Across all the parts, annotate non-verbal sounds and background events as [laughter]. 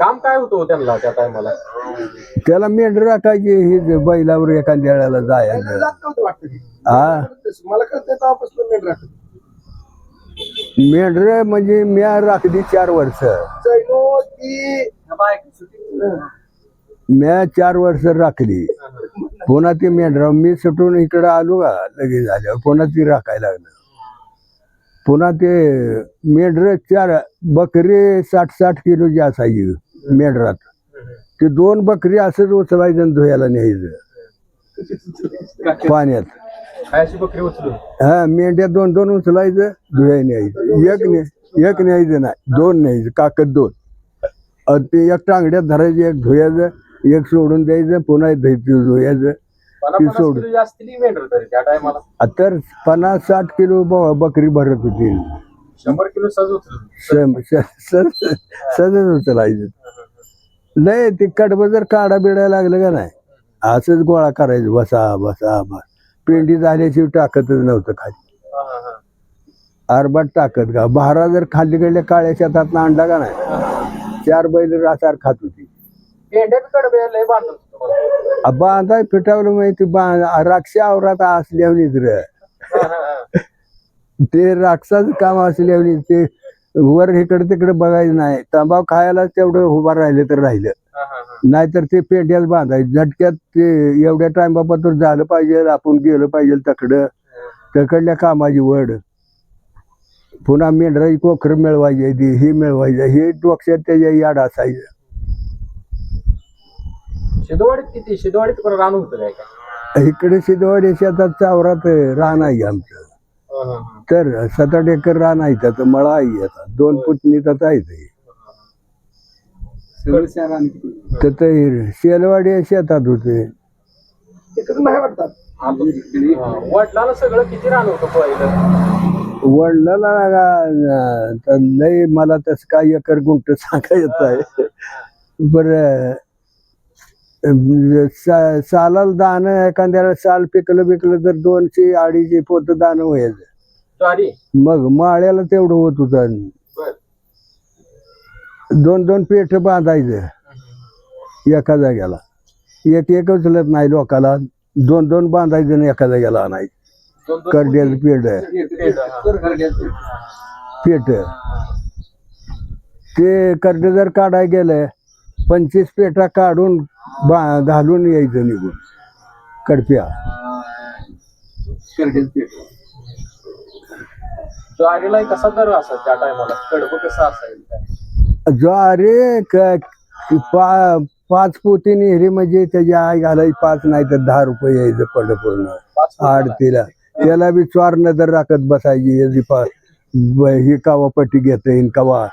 काम काय होतं हो त्यांना त्या टायमाला त्याला मेंढर राखायची ही बैलावर एखाद्या वेळेला जायचं हा? मला मेंढर म्हणजे म्या राखली चार वर्ष. म्या चार वर्ष राखली. पुन्हा ती मेंढरा मी सुटून इकडं आलो का लगेच झाल्यावर पुन्हा ती राखायला लागलं. पुन्हा ते मेंढर चार बकरी साठ साठ किलोची असायची मेंढरात. ते दोन बकरी असंच उचलायचं धुयाला न्यायचं. पाण्यात. हा मेंढ्या दोन दोन उचलायचं धुया न्यायचं. एक ने एक न्यायचं नाही दोन न्यायचं काकत दोन. ते एक टांगड्यात धरायचं एक धुयाचं एक सोडून द्यायचं पुन्हा धुयाचं धुयाचं ती पन्नास सोड. किलो असतील मेंढर तरी पन्नास साठ किलो बकरी भरत होती. शंभर किलो सहज उचलून स- स- स- सहजच उचलायचं. लय ते कडबं जर काढा बिडायला लागलं का नाही? असंच गोळा करायचं बसा बसा बस. पेंडी झाल्याशिवाय टाकतच नव्हतं खाली. आरबाट टाकत का? भारा जर खाली गेल्या काळ्या शेतात आणला का नाही? चार बैल रासार खात होती. बांधाय पिटावलं माहिती बा राक्षी आवरात हा. ते राक्षाचं काम असल्यावनी ते वर इकडे तिकडे बघायचं नाही. तंबाखू खायला तेवढं उभा राहिलं तर राहिलं. नाहीतर ते पेंड्याला बांधायचं. झटक्यात ते एवढ्या टाइमापासून झालं पाहिजे आपण गेलं पाहिजे तकडं. तकडल्या कामाची वड. पुन्हा मेंढराची कोखर मिळवायची ती ही मिळवायची. हे डोक्यात त्याच्या याड असायचं. शिदवाडीत किती? शिदवाडीत पण रान होतं इकडे सिद्धवाडी शेतात चावरात रान आहे आमचं. तर सात आठ एकर रान आहे त्याचं मळा आहे आता. दोन पुतणी त्यात आहे ते. तर ते शेलवाडी शेतात होते. वडिलांना सगळं किती रान होतं लय मला तसं काय एकर गुंट सांगा येत आहे बर सालाला दाणं एखाद्याला साल पिकलं बिकलं तर दोनशे अडीचशे पोत दाणं व्हायचं. मग माळ्याला तेवढं होत होतं. बर. दोन दोन पेठ बांधायचं. एका जाग्याला. एक एक उचलत नाही लोकाला. दोन दोन बांधायचं आणि एका जाग्याला आणायचं. दोन दोन करड्याचं हा. पेठ. ते करडे जर काढाय गेलं. पंचवीस पेटा काढून बा घालून यायचं निघून. कडप्या. ज्वारीला कसा दर असा त्या टायमाला? कडबं कसं असायला काय ज्वारी क- पा पाच पोती नेहरी म्हणजे त्याची आई घालायची पाच नाही तर दहा रुपये यायचं पडलं पूर्ण. पाच फुटाला. आडतीला त्याला बी चोर नजर राखत बसायची. याची पा ब- ही कवा पट्टी घेता येईन कवा?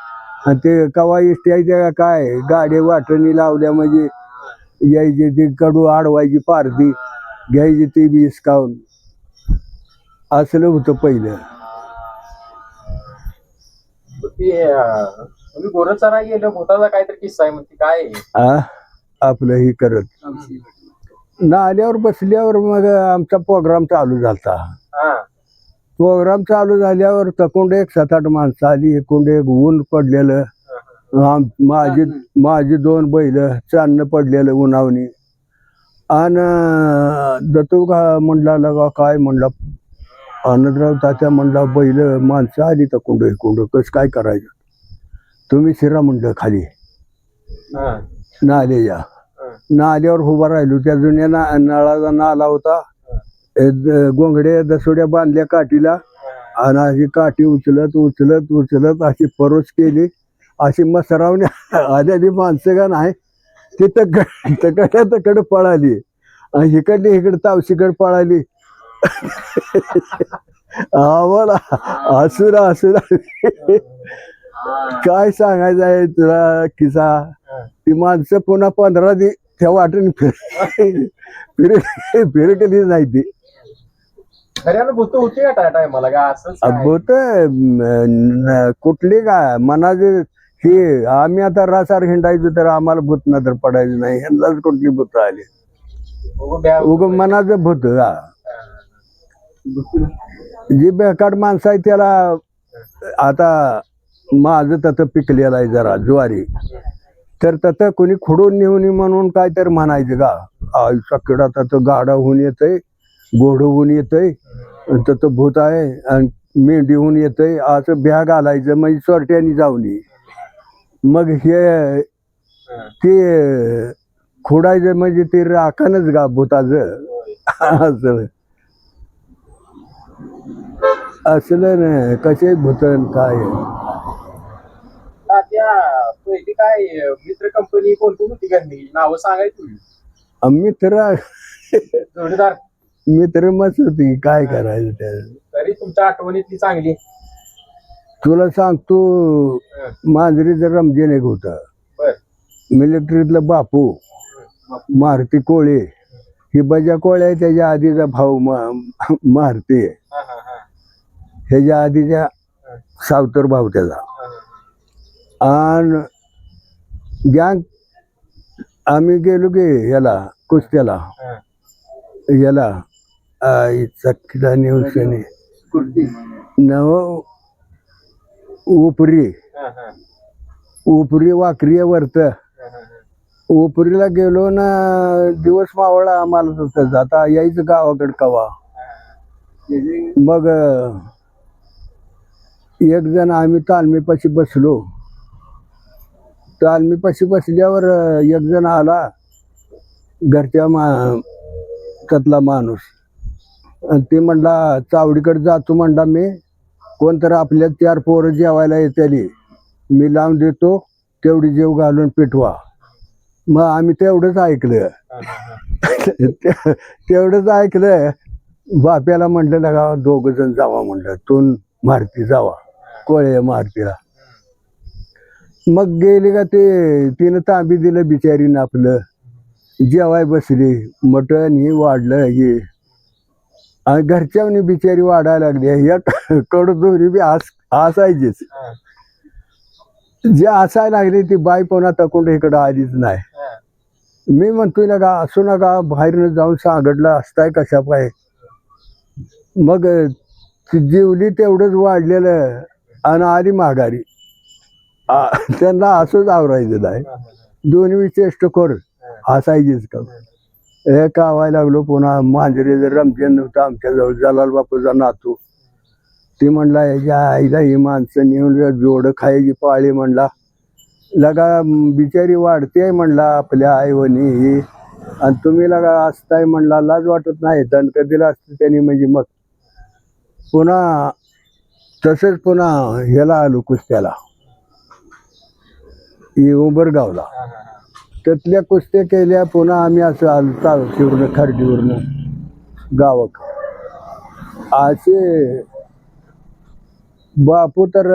आणि ते कवा इष्टायच्या काय? गाडी वाटणी लावल्या म्हणजे यायची ती कडू आडवायची पारदी घ्यायची ती बी हिसकावून असलं होतं पहिलं. ती अं, तुम्ही गोरचरा गेलो भूताचा काहीतरी किस्सा आहे म्हणते काय आहे? आ? आपलं ही करत. नाल्यावर बसल्यावर मग आमचा प्रोग्राम चालू झाला हा. प्रोग्राम चालू झाल्यावर तकुंड एक सात आठ माणसं आली एकूंड एक ऊन पडलेलं. आम- माझी माझी दोन बैल चांदणं पडलेलं उन्हावणी. आणि दत्तू का म्हणला लगा काय म्हणला? आनंदराव तात्या म्हणला बैल माणसं आली तकुंड एकूंड कसं काय करायचं? तुम्ही शिरा म्हणलं खाली. हा. नालेच्या हा. नाल्यावर उभा राहिलो. त्या जुन्या ना नळाचा नाला होता. गोंगडे दसोड्या बांधल्या काठीला. आणि अशी काठी उचलत उचलत उचलत अशी परोस केली. अशी मसरावने आलेली माणसं का नाही ती तकड तकड्या तकड पळाली. आणि इकडली इकडे तावशीकडे पळाली. आम्हाला असुरा असुरा काय सांगायचं आहे तुला किसा ती माणसं पुन्हा पंधरा दि त्या वाटून फिर फिर फिरकलीच नाही ती. भूत का? का कुठली काय मनाचे ही आम्ही आता रासार हिंडायचो तर आम्हाला भूत नजर पडायचं नाही. ह्यांनाच कुठली भूत आली उगं मनाचं भूत जी बेकाड माणसं आहे त्याला आता माझं तसं पिकलेलं आहे जरा ज्वारी. तर तसं कोणी खुडून नेऊन म्हणून काय तर म्हणायचं का? आयुष्याकडं आता तर गाडा होऊन येतंय घोडं होऊन येतंय तसं भूत आहे आणि मेंढी होऊन येतंय असं भ्या घालायचं म्हणजे चोरट्यानी जाऊन मग हे ते खोडायचं म्हणजे ते राखणच गा भूताचं असं. असलं ना कसे भूतन काय? तात्या पहिली काय मित्र कंपनी कोणती होती गंदी नावं सांगायची मित्र. जोडीदार. मित्र मस्त होती काय करायचं त्या तरी तुमच्या आठवणीतली चांगली. तुला सांगतो मांजरीचं रमजेन एक होतं. मिलिटरीतलं बापू मारुती कोळे. ही बजा कोळे आहे त्याच्या आधीचा भाऊ मा- मारुती आहे. हा हा हा. ह्याच्या आधीच्या सावतर भाऊ त्याचा. आणि गँग आम्ही गेलो की याला कुस्त्याला. हा. याला चक्कीला नेवसने कुर्ती नव उपरी. उपरी वाकरी वरत. उपरीला गेलो ना दिवस मावळा आम्हाला तसंच आता यायचं गावाकडे कवा. मग एक जण आम्ही तालमीपाशी बसलो. तालमीपाशी बसल्यावर एक जण आला. घरच्या मा त्यातला माणूस. आणि ते म्हणला चावडीकडे जातो म्हणला मी. कोणतर आपल्या चार पोरं जेवायला येतली मी लावून देतो तेवढी जेव घालून पिठवा मग आम्ही तेवढंच ऐकलं. [laughs] तेवढंच ऐकलं. बाप्याला म्हटलं ना का दोघ जण जावा म्हटलं तून मारती जावा. कोळे मारतीला. मग गेली का ते तिनं तांबी दिलं बिचारीनं आपलं. जेवाय बसली. मटण हे वाढलं हे घरच्या घरच्यावनी बिचारी वाढायला लागली. या कडदोरी बी आस असायचीच जे असायला लागली ती बाई पुन्हा तकोंड इकडं आलीच नाही. मी म्हणतोय ना का असू नका बाहेरनं जाऊन सांगडलं असताय कशा पाय मग जीवली तेवढंच वाढलेलं आणि आली माघारी. त्यांना असंच आवरायचं नाही. दोन्ही चेष्ट कर असायचीच का हे कावायला लागलो पुन्हा मांजरी जर रमजेन नव्हतं आमच्याजवळ जलाल बापूचा नातू. ती म्हणला याच्या आईला ही माणसं नेऊन जोडं खायची पाळी म्हणला. लगा बिचारी वाढते म्हणला आपल्या आईवणी ही. आणि तुम्ही लगा असताय म्हणला लाज वाटत नाही दणक दिला असतं त्यांनी म्हणजे मग. पुन्हा तसंच पुन्हा ह्याला आलो कुस्त्याला. ही उंबरगावला. त्यातल्या कुस्त्या केल्या पुन्हा आम्ही असं आलो चावशीवरनं खर्डीवरनं गावाक. असे बापू तर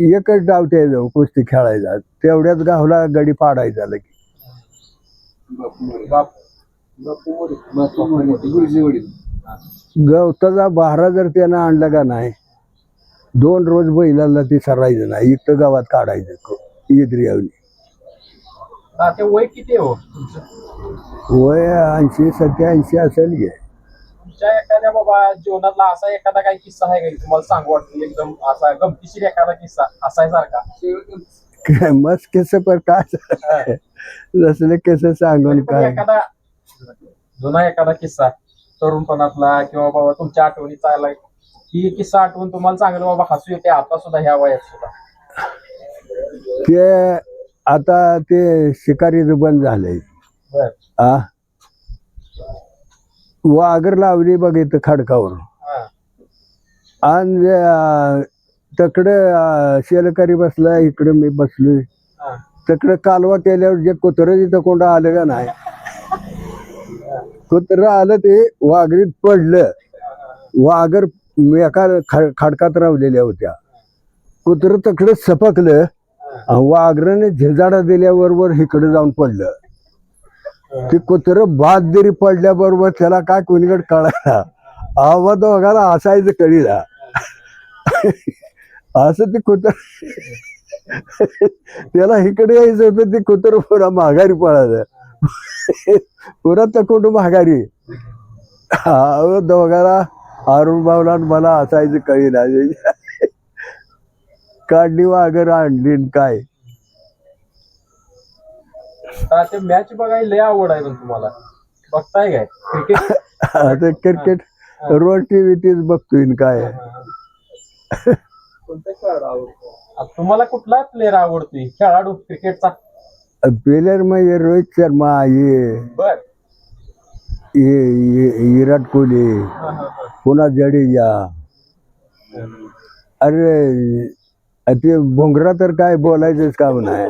एकच डाव जाऊ कुस्ती खेळायचा तेवढ्याच गावला गडी पाडायचा लगे गवताचा बहारा जर त्यानं आणला का नाही दोन रोज बैलाला ते सरायचं नाही. इथं गावात काढायचं इद्रियावली तात्या वय किती आहे हो तुमचं? वय ऐंशी सत्याऐंशी असेल गे तुमच्या एखाद्या बाबा जीवनातला असा एखादा काही किस्सा आहे का तुम्हाला सांगू वाटतो? एकदम असा गमतीशीर एखादा किस्सा असायसारखा काय मस्त केस पर काय नसले केस सांगून काय? एखादा जुना एखादा किस्सा तरुणपणातला किंवा बाबा तुमच्या आठवणी चाललाय. ही किस्सा आठवून तुम्हाला चांगलं बाबा हसू येते आता सुद्धा ह्या वयात सुद्धा. ते आता ते शिकारीचं बंद झालंय. आ? वाघर लावली बघ इथं खडकावर आणि तकडं शेलकरी बसला इकडे मी बसलोय. तकडं कालवा केल्यावर जे कुत्रं तिथं कोंडा आलं का नाही? कुत्रं आलं ते वाघरीत पडलं. वाघर एका खडकात रावलेल्या होत्या. कुत्रं तकडं सपकलं. वाघराने झिजाडा दिल्याबरोबर इकडे जाऊन पडलं. ते कुत्र बाद जरी पडल्याबरोबर त्याला काय कोणीकडे कळायला? आवाज दोघाला असायचं कळीला. असं ते कुत्र त्याला इकडे यायचं होतं ते कुत्र पुरा माघारी पळालं. पुरा तकोंड माघारी. अहो दोघाला अरुण आणि मला असायचं कळीला. काढली वाघर आणली न काय? आता ते मॅच बघायला लय आवड आहे पण तुम्हाला. बघताय काय? क्रिकेट [laughs] आता क्रिकेट रोज टीव्ही तीच बघतोय न काय? तुम्हाला कुठला प्लेअर आवडतोय? खेळाडू क्रिकेटचा प्लेयर म्हणजे रोहित शर्मा ये. बर. ये- ये- विराट कोहली. पुन्हा जडेजा. अरे ते भोंगरा तर काय बोलायचंच काम नाही.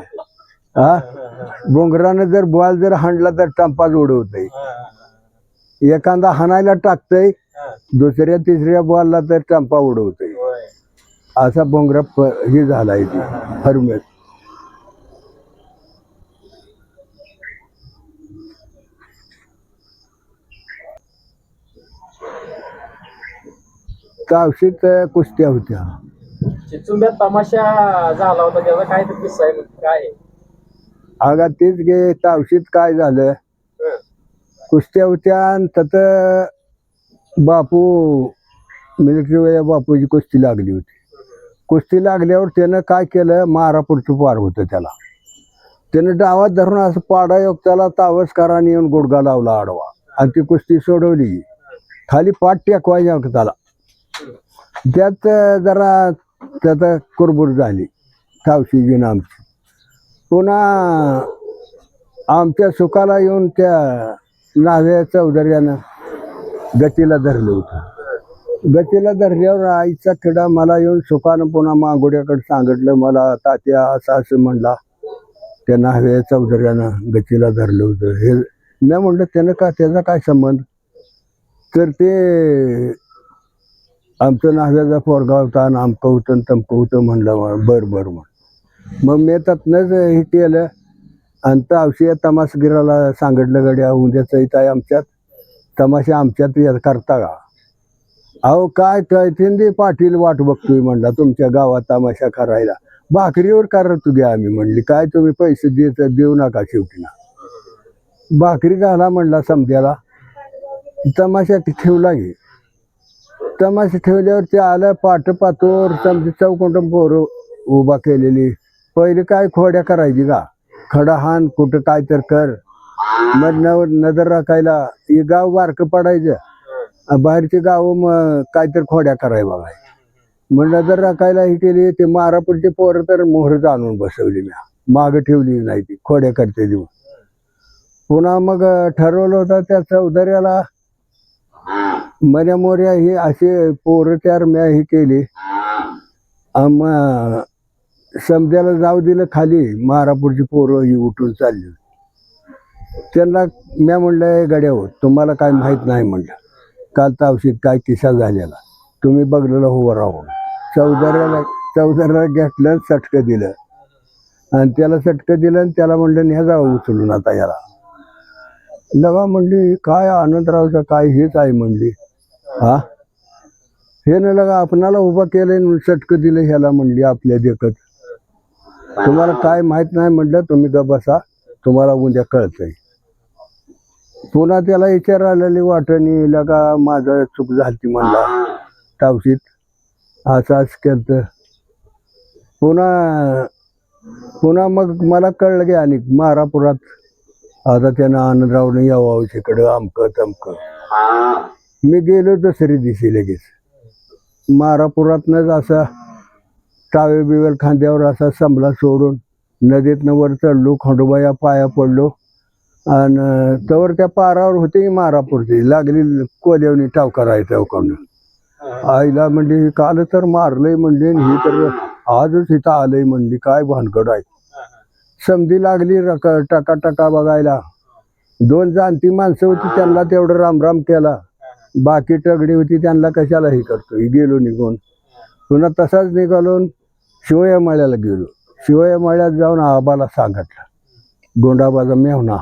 हा? भोंगरानं जर बॉल जर हाणला तर टंपाच उडवतय एखादा हाणायला टाकतय दुसऱ्या तिसऱ्या बॉलला तर टंपा उडवतय. असा भोंगरा हे झालाय ते फर्मेट तावशीत कुस्त्या होत्या. चिचुंब्यात तमाशा झाला होता त्याचा काय तर किस्सा आहे म्हणजे काय आहे? आगा तेच गे तावशीत काय झालं? कुस्त्या होत्या आणि तत बापू मिलिटरी बापूची कुस्ती लागली होती. कुस्ती लागल्यावर त्यानं काय केलं? महारापूरचं पार होतं त्याला. त्यानं डावात धरून असं पाडा योग त्याला तावसकाराने येऊन गुडगा लावला आडवा. आणि ती कुस्ती सोडवली. खाली पाठ टेकवायच्या त्याला त्यात जरा त्याचा कुरबुर झाली. तावशीची आमची पुन्हा आमच्या सुखाला येऊन त्या नाव्या चौधऱ्यानं गतीला धरलं होतं. गतीला धरल्यावर आईचा किडा मला येऊन सुखानं पुन्हा मागोड्याकडे सांगितलं मला तात्या असं असं म्हणला. त्या नाव्या चौधऱ्यानं गतीला धरलं होतं. हे मी म्हणलं त्यानं का त्याचा काय संबंध? तर ते आमचं नाव्याचा पोरगा होता आणि आमकं होतं तमकं होतं म्हणलं बरं बरं म्हण मग मी त्यातनंच हे केलं आणि तावशी तमाशगिराला सांगितलं गड्या उद्याचं इथं आहे आमच्यात. तमाशा आमच्यात करता का? अहो काय कैथिंदी पाटील वाट बघतोय म्हणला तुमच्या गावात तमाशा करायला. भाकरीवर करतो घ्या आम्ही म्हणली काय तुम्ही पैसे देत देऊ नका शेवटी ना. भाकरी घाला म्हणला समजायला. तमाशा ठेवला घे. तमाशा ठेवल्यावर ते आलं पाठ पातोर समजी चौकोंड पोरं उभा केलेली. पहिले काय खोड्या करायची का? खडा हान कुठं काय तर कर. मग नजर राखायला हे गाव बारकं पडायचं. बाहेरचे गाव मग काय तर खोड्या कराय बघाय मग नजर राखायला ही केली ते मारापूरचे पोरं तर मोहरच आणून बसवली मी मागं ठेवली नाही ती खोड्या करते देऊन. पुन्हा मग ठरवलं होतं त्या चौधऱ्याला मऱ्या मोऱ्या हे असे पोरं तयार म्या हे केली. आम्हा समद्याला जाऊ दिलं खाली. महारापूरची पोरं ही उठून चालली. त्यांना म्या म्हणलं "ए गड्या तुम्हाला काय माहीत नाही म्हणलं. काल तावशीत काय किस्सा झालेला. तुम्ही बघलेलं हो राहू चौदाऱ्याला चौदाऱ्याला घेतलं सटकं दिलं. आणि त्याला सटकं दिलं आणि त्याला म्हणलं ह्या जावं उचलून आता याला. लगा म्हणली काय आनंदरावचं काय हेच आहे म्हणली. हा? हे नाही लगा आपणाला उभा केलं चटकं दिलं ह्याला म्हणली आपल्या देखत. तुम्हाला काय माहीत नाही म्हटलं तुम्ही ग बसा. तुम्हाला उद्या कळतंय. पुन्हा त्याला विचार आलेली वाटणी लगा माझं चूक झाली म्हणला. तावशीत असं असं केलं पुन्हा पुन्हा मग मला कळलं की आणि महारापुरात आता त्यानं आनंदरावने यावं इकडं अमकं तमकं. मी गेलो दुसरी दिवशी लगेच. मारापुरातनंच असा टावे बिवेल खांद्यावर असा संभला सोडून नदीतनं वर चढलो खंडोबाया पाया पडलो. आणि तवर त्या पारावर होते मारापूरची लागली कोल्यावनी टाव करायचं चौकांड आईला म्हणली "हे काल तर मारलंय म्हणली आणि ही तर आजच इथं आलंय म्हणली. काय भानगड आहे. समधी लागली रक टका टका बघायला. दोन जाणती माणसं होती त्यांना तेवढं रामराम केला. बाकी टगडी होती त्यांना कशाला हे करतो? गेलो निघून. पुन्हा तसाच निघालून शिवया माळ्याला गेलो. शिवया माळ्यात जाऊन आबाला सांगितलं. गोंडाबाचा मेहना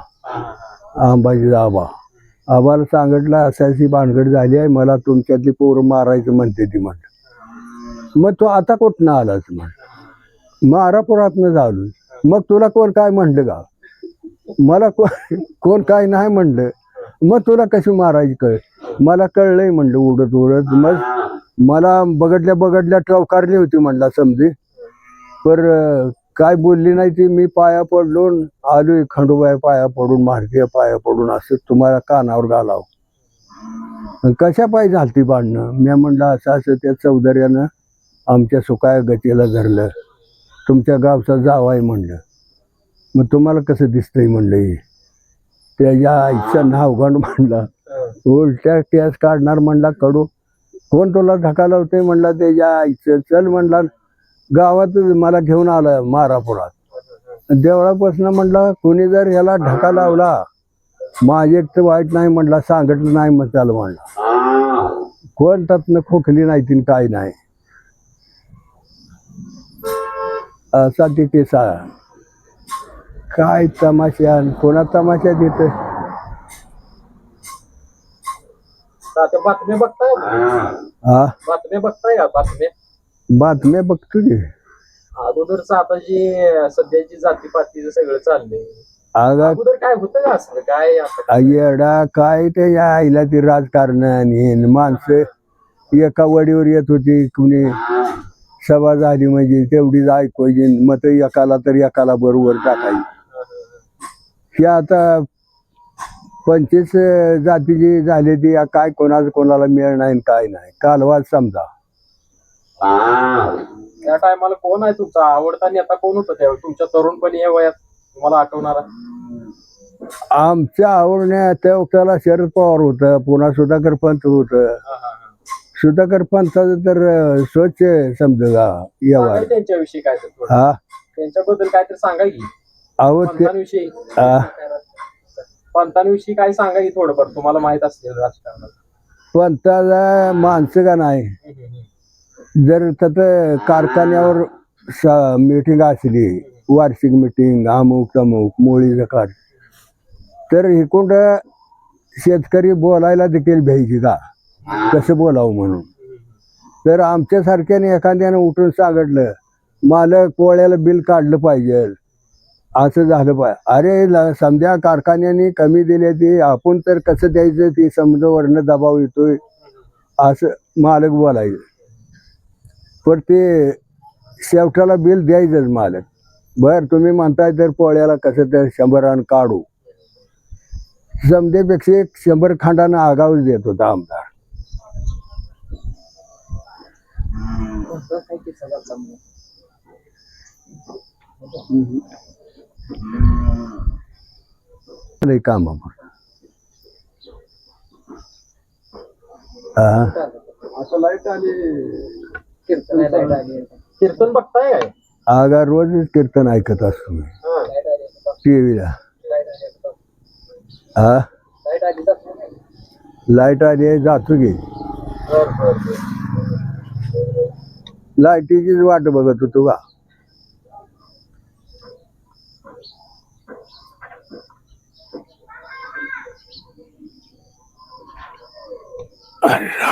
आंबाजीचा आबा. आबाला सांगितलं असायची भानगड झाली आहे मला तुमच्यातली पोरं मारायचं म्हणते ती म्हणलं मग तू आता कुठनं आलाच म्हण मारापुरातनं झालो. मग तुला कोण काय म्हणलं का मला कोण कोण काय नाही म्हणलं. मग तुला कशी मारायची कळ? मला कळलंय म्हणलं उडत उडत. मग मला बघडल्या बघडल्या टवकारली होती म्हणला समजी. पर काय बोलली नाही ती मी पाया पडलो आलो आलोय खंडोबाई पाया पडून मारतीय पाया पडून असं तुम्हाला कानावर घालाव. कशा पाय झालती भांडणं? मी म्हणलं असं असं त्या चौधऱ्यानं आमच्या सुकाया गतीला धरलं. तुमच्या गावचा जावाय म्हणलं. मग तुम्हाला कसं दिसतंय म्हणलं हे? त्याच्या आईचं नाव गण म्हणलं. उलट्या केस काढणार म्हणला कडू. कोण तुला धक्का लावते म्हणला त्याच्या आईचं. चल म्हणला गावात मला घेऊन आला मारापुरात. देवळापासून म्हणला कोणी जर याला ढका लावला माझे एक तर वाईट नाही म्हणला सांगितलं नाही मग त्याला म्हणला. कोण त्यातनं खोकली नाही तिने काय नाही. असा ते केसा काय तमाशा कोणा तमाशा देत बातम्या बघताय? हा. बातम्या बघताय का बातम्या? बातम्या बघतो की. अगोदरच आता जी सध्याची जातीपातीचं सगळं चाललंय. अगा. अगोदर काय होतं का काय येडा काय ते या आईला ती राजकारण आणि न माणसं. एका वडीवर येत होती कुणी सभा झाली म्हणजे तेवढीच ऐकायची मग ते एकाला तर एकाला बरोबर टाकायची. हे आता पंचवीस जातीची झाली ती या काय कोणाचं कोणाला मिळ नाही न काय नाही. कालवाच समजा. त्या टायमाला कोण आहे तुमचा? आवडता नेता कोण होता त्यावेळी? तुमच्या तरुणपणी या वयात तुम्हाला आठवणारा? आमच्या आवडण्या त्या वक्ताला शरद पवार होतं पुन्हा सुधाकर पंत होतं. हा, हा, हा. सुधाकर पंताचं तर स्वच्छ समजा सांगा त्यांच्याविषयी काय तर थोडं. हा? त्यांच्याबद्दल काय तर सांगा की. अहो ते पंतांविषयी. पंतांविषयी काय सांगा की थोडंफार? तुम्हाला माहीत असलेलं राजकारणात. पंताला माणसं का नाही? हम्म, हम्म, जर तिथं कारखान्यावर मीटिंग असली वार्षिक मीटिंग अमुक तमुक मोळी जकार तर इकडून शेतकरी बोलायला देखील भ्यायची का? कसं बोलावं म्हणून? तर आमच्यासारख्याने एखाद्यानं उठून सांगितलं मालक पोळ्याला बिल काढलं पाहिजे. असं झालं पाय अरे समजा कारखान्याने कमी दिले ती आपण तर कसं द्यायचं ते समजा वर्ण दबाव येतोय. असं मालक बोलायचं. पण ते शेवटाला बिल द्यायचंच मालक. बर तुम्ही म्हणताय तर पोळ्याला कसं तर शंभरानं काढू. समजेपेक्षा एक शंभर खांडानं आगावच देत होता आमदार. लय काम हा असं लाइट आली. कीर्तन बघताय? काय आगा रोजच कीर्तन ऐकत असतो मी. हा. टीव्हीला. हा लाइट आली आहे, जातो की. लाईटीचीच वाट बघत होतो का? अरे राम